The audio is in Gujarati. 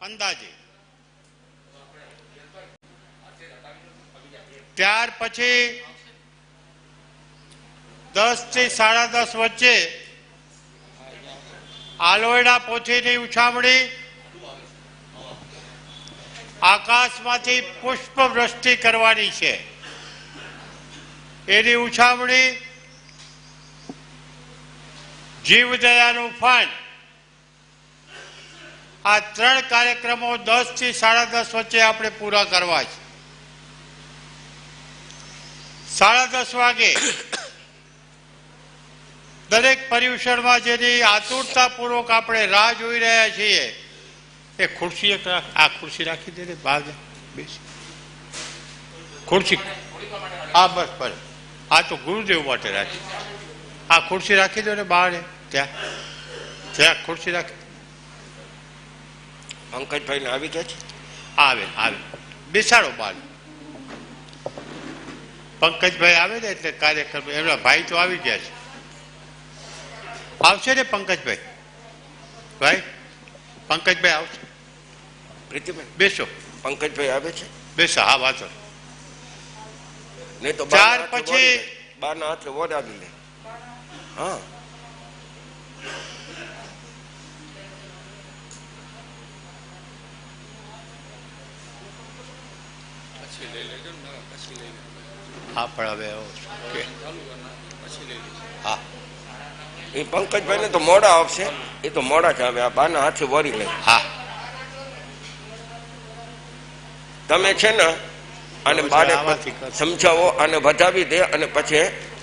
અંદાજે. ત્યાર પછી દસથી સાડા દસ વચ્ચે આલોયડા પોથીની ઉછામણી. આકાશમાંથી પુષ્પ વૃષ્ટિ કરવાની છે. એની ઉછામણી જીવદયાનું ફંડ આ ત્રણ કાર્યક્રમો દસથી સાડા દસ વચ્ચે આપણે પૂરા કરવા છે. સાડા દસ વાગે દરેક પર્યુષણમાં જેની આતુરતાપૂર્વક આપણે રાહ જોઈ રહ્યા છીએ, એ ખુરશી એક આ ખુરશી રાખી દે બહાર બેસી. ખુરશી, હા, બસ બસ. આ તો ગુરુદેવ માટે રાખી. આ ખુરશી રાખી દો ને બહાર ત્યાં. ત્યાં ખુરશી રાખી. પંકજભાઈ ને આવી ગયા છે? આવે આવે. બેસાડો બાલ. પંકજભાઈ આવે ને એટલે કાર્યક્રમ એમના ભાઈ તો આવી ગયા છે. આવશે ને પંકજભાઈ? ભાઈ પંકજભાઈ આવશે. પ્રીતિભાઈ બેસો. પંકજભાઈ આવે છે? બેસો હા વાંચો નહીં. તો ચાર બારના હાથે પછી- આવી લે. હા પણ હવે હા. એ પંકજભાઈ ને તો મોડા આવશે. એ તો મોડા જ આવે આ બાના હાથે વરી લે. હા. તમે છે ને અને બાને સમજાવો અને વધાવી દે અને પછી